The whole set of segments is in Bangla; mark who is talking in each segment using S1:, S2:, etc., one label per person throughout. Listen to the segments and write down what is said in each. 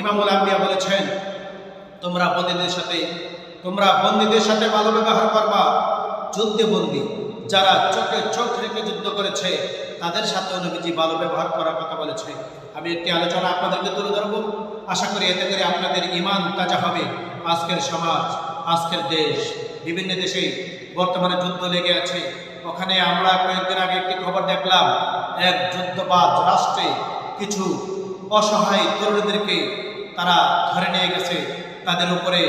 S1: ইমামুল আম্বিয়া বলেছেন, তোমরা বন্দীদের সাথে, তোমরা বন্দীদের সাথে ভালো ব্যবহার করবা। যুদ্ধে বন্দী যারা চোখে চোখ রেখে যুদ্ধ করেছে, তাদের সাথে নবীজি ভালো ব্যবহার করার কথা বলেছে। আমি একটি আলোচনা আপনাদেরকে তুলে ধরবো। আশা করি এতে করে আপনাদের ইমান তাজা হবে। আজকের সমাজ, আজকের দেশ, বিভিন্ন দেশে বর্তমানে যুদ্ধ লেগে আছে। ওখানে আমরা কয়েকদিন আগে একটি খবর দেখলাম, এক যুদ্ধবাদ রাষ্ট্রে কিছু অসহায় তরুণীদেরকে তারা ধরে নিয়ে গেছে। তাদের উপরে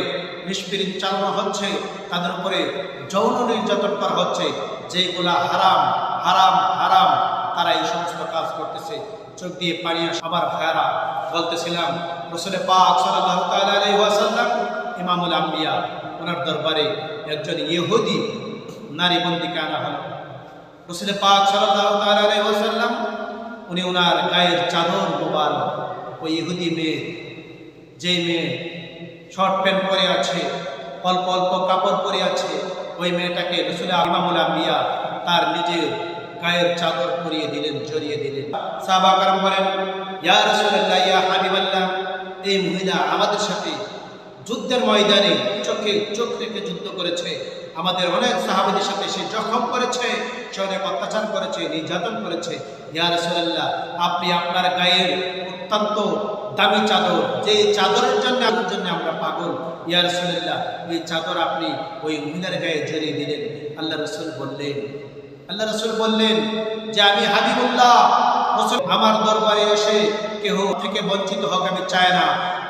S1: নিষ্পীড়িত চালানো হচ্ছে, তাদের উপরে যৌন নির্যাতন করা হচ্ছে। যেগুলা হারাম হারাম হারাম, তারা এই সমস্ত কাজ করতেছে। চোখ দিয়ে পানি সবার ভাইয়ারা বলতেছিলাম, রসুলে পাক ইমামুল আম্বিয়া, ওনার দরবারে একজন ইহুদি নারী বন্দিকে আনা হলো। রসুলে পাক তাআলা উনি ওনার গায়ের চাদর মোবারক, ওই ইহুদি মেয়ে যে মেয়ে শর্ট প্যান্ট পরে আছে, অল্প অল্প কাপড় পরে আছে, ওই মেয়েটাকে রসুল ইমামুল আম্বিয়া তার নিজের গায়ের চাদর পরিয়ে দিলেন, জড়িয়ে দিলেন। সাহাবা কারাম বলেন, ইয়া রাসূলুল্লাহ, ইয়া হাবিবাল্লাহ, এই মহিলা আমাদের সাথে যুদ্ধের ময়দানে চোখে চোখ রেখে যুদ্ধ করেছে। আমাদের অনেক সাহাবাদের সাথে সে জখম করেছে, সে অনেক অত্যাচার করেছে, নির্যাতন করেছে। ইয়া রাসূলুল্লাহ, আপনি আপনার গায়ের অত্যন্ত দামি চাদর। যে চাদরের জন্য আপনার জন্য আমরা পাগল। ইয়া রাসূলুল্লাহ, এই চাদর আপনি ওই মহিলার গায়ে জড়িয়ে দিলেন। আল্লাহ রসুল বললেন আল্লাহ রসুল বললেন যে আমি হাবিবুল্লাহ আমার দরবারে এসে কেহ থেকে বঞ্চিত হোক আমি চাই না।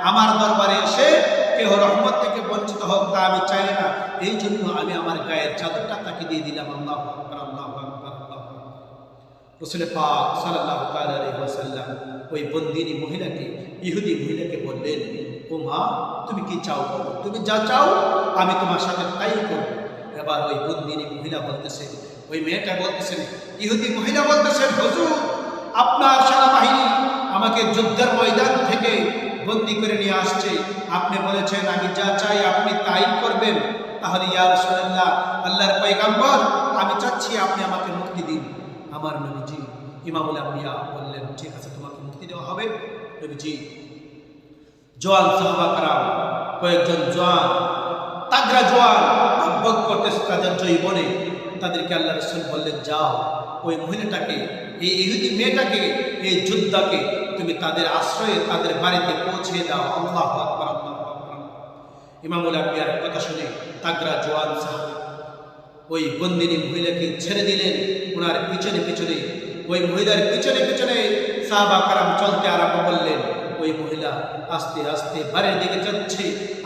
S1: আমার দরবারে এসে কেহ রহমত থেকে বঞ্চিত হোক তা আমি চাই না। এই জন্য আমি আমার গায়ের চাদরটা তাকে দিয়ে দিলাম। আল্লাহ আল্লাহ। রসুল পাক সাল্লাল্লাহু তাআলা আলাইহি ওই বন্দিনী মহিলাকে, ইহুদি মহিলাকে বললেন, ও মা, তুমি কি চাও বলো? তুমি যা চাও, আমি তোমার সাথে তাই করব। এবার ওই বন্দিনী মহিলা বলতেছে, ওই মেয়েটা বলতেছেন ইহুদি মহিলা বলতেছেন হুজুর, আপনার সেনাবাহিনী আমাকে যুদ্ধের ময়দান থেকে বন্দি করে নিয়ে আসছে। আপনি বলেছেন, আমি যা চাই আপনি তাই করবেন। তাহলে ইয়া রাসূলুল্লাহ, আল্লাহর পয়গাম্বর, আমি চাচ্ছি আপনি আমাকে মুক্তি দিন। আমার নবীজি, ইমামুল আম্বিয়া বললেন, ঠিক আছে, তোমাকে মুক্তি দেওয়া হবে। নবীজি, জোয়ান সাহাবাকরাম কয়েকজন জোয়ান, তাগরা জোয়ান ভক করতেছে তাদের জৈবনে তাদেরকে আল্লাহ রসুল বললেন, যাও, ওই মহিলাটাকে, এই ইহুদি মেয়েটাকে, এই যোদ্ধাকে তুমি তাদের আশ্রয়ে তাদের বাড়িতে পৌঁছে দাও। আল্লাহ ইমামুল আম্বিয়ার কথা শুনে তাগরা জোয়ান সাহাবা ওই বন্দিনী মহিলাকে ছেড়ে দিলেন। ওনার পিছনে পিছনে, ওই মহিলার পিছনে পিছনে সাহাবা কারাম চলতে আরম্ভ করলেন। ওই মহিলা আস্তে আস্তে বাড়ির দিকে যাচ্ছে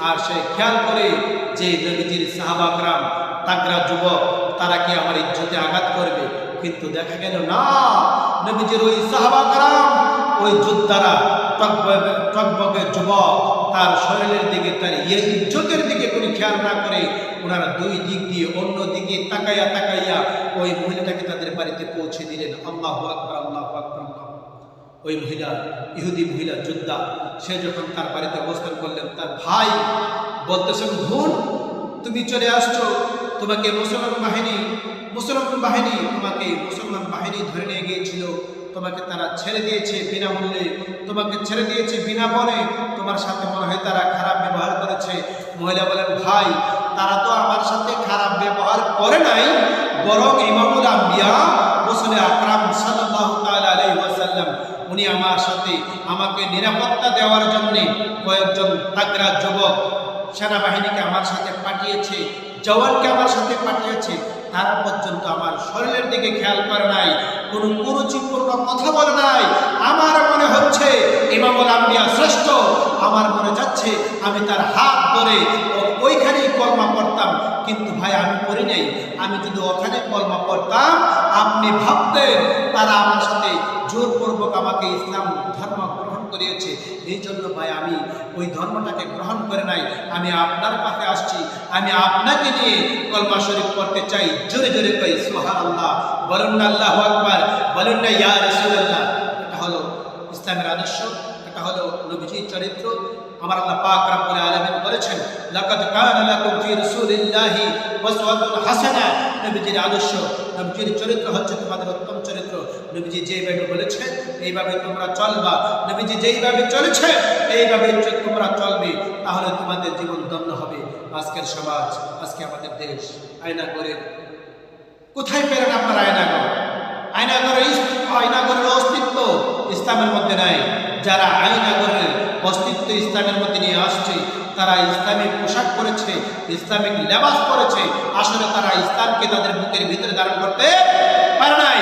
S1: আর সে খেয়াল করে যে নবীজির সাহাবা কারাম, তাগরা যুবক, তারা কি আমার ইজ্জতে আঘাত করবে? কিন্তু দেখা গেল না, নবীজির ওই সাহাবা কারাম, ওই যোদ্ধারা টকবকে যুবক তার শরীরের দিকে তার ইয়ে ইজ্জতের দিকে কোনো খেয়াল না করে, ওনারা দুই দিক দিয়ে অন্য দিকে তাকাইয়া তাকাইয়া ওই মহিলাটাকে তাদের বাড়িতে পৌঁছে দিলেন। আল্লাহ আকবর আল্লাহ আকবর ওই মহিলা, ইহুদি মহিলা, যোদ্ধা, সে যখন তার বাড়িতে অবস্থান করলেন, তার ভাই বলতেছেন বোন তুমি চলে আসছো, তোমাকে মুসলমান বাহিনী মুসলমান বাহিনী তোমাকে মুসলমান বাহিনী ধরে নিয়ে গিয়েছিল। তোমাকে তারা ছেড়ে দিয়েছে বিনা বিনামূল্যে, তোমাকে ছেড়ে দিয়েছে বিনা বলে। তোমার সাথে মনে হয় তারা খারাপ ব্যবহার করেছে। মহিলা বলেন, ভাই, তারা তো আমার সাথে খারাপ ব্যবহার করে নাই, বরং ইমামুল আম্বিয়া রসুল আকরাম তাআলা উনি আমার সাথে আমাকে নিরাপত্তা দেওয়ার জন্যে কয়েকজন তাগরা যুবক সেনাবাহিনীকে আমার সাথে পাঠিয়েছে, জওয়ানকে আমার সাথে পাঠিয়েছে, তারা পর্যন্ত আমার শরীরের দিকে খেয়াল করে নাই, কোনো কুরুচিপূর্ণ কথা বলে নাই। আমার মনে হচ্ছে ইমামুল আম্বিয়া শ্রেষ্ঠ, আমার মনে যাচ্ছে আমি তার হাত ধরে ওইখানেই কলমা পড়তাম। কিন্তু ভাই, আমি পড়ি নাই। আমি যদি ওখানে কলমা পড়তাম, আপনি ভাবতেন তারা আমার সাথে জোরপূর্বক আমাকে ইসলাম ধর্ম করিয়েছে। এই জন্য ভাই, আমি ওই ধর্মটাকে গ্রহণ করে নাই। আমি আপনার কাছে আসছি। আমি আপনাকে নিয়ে কলমা শরীফ পড়তে চাই। জোরে জোরে কই সোহান আল্লাহ বলুন না আল্লাহ আকবার। বলুন না, ইয়া রাসূলুল্লাহ। এটা হলো ইসলামের আদর্শ। এটা হলো নবীজির চরিত্র। আমার আল্লাহ পাক রাব্বুল আলামিন বলেছেন, লাকাদ কানা লাকুম ফি রাসূলিল্লাহি উসওয়াতুন হাসানা নবীজির আদর্শ, নবীজির চরিত্র হচ্ছে তোমাদের উত্তম নবীজি যেইভাবে বলেছেন, এইভাবে তোমরা চলবা। নবীজি যেইভাবে চলেছে, এইভাবে তোমরা চলবে, তাহলে তোমাদের জীবন ধন্য হবে। আজকের সমাজ, আজকে আমাদের দেশ আয়না করে কোথায় পেলেন আপনার আয়নাগর? আয়নাগরের আয়নাগরের অস্তিত্ব ইসলামের মধ্যে নাই। যারা আয়নাগরের অস্তিত্ব ইসলামের মধ্যে নিয়ে আসছে, তারা ইসলামিক পোশাক পরেছে, ইসলামিক লেবাস পরেছে, আসলে তারা ইসলামকে তাদের বুকের ভিতরে ধারণ করতে পারে নাই।